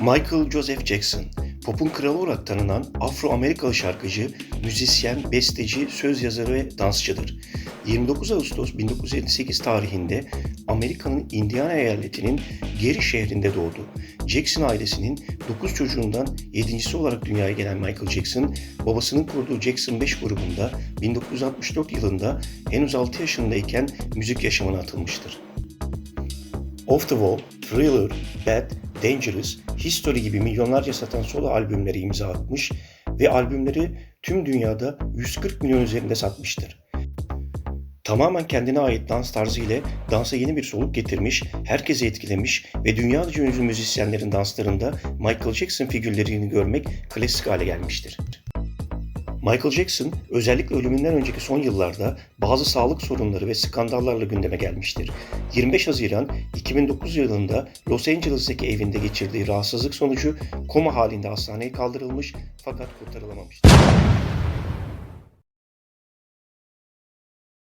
Michael Joseph Jackson, pop'un kralı olarak tanınan Afro-Amerikalı şarkıcı, müzisyen, besteci, söz yazarı ve dansçıdır. 29 Ağustos 1958 tarihinde Amerika'nın Indiana eyaletinin Gary şehrinde doğdu. Jackson ailesinin 9 çocuğundan 7.si olarak dünyaya gelen Michael Jackson, babasının kurduğu Jackson 5 grubunda 1964 yılında henüz 6 yaşındayken müzik yaşamına atılmıştır. Off the Wall, Thriller, Bad, Dangerous, History gibi milyonlarca satan solo albümleri imza atmış ve albümleri tüm dünyada 140 milyon üzerinde satmıştır. Tamamen kendine ait dans tarzı ile dansa yeni bir soluk getirmiş, herkesi etkilemiş ve dünyaca ünlü müzisyenlerin danslarında Michael Jackson figürlerini görmek klasik hale gelmiştir. Michael Jackson özellikle ölümünden önceki son yıllarda bazı sağlık sorunları ve skandallarla gündeme gelmiştir. 25 Haziran 2009 yılında Los Angeles'taki evinde geçirdiği rahatsızlık sonucu koma halinde hastaneye kaldırılmış fakat kurtarılamamıştır.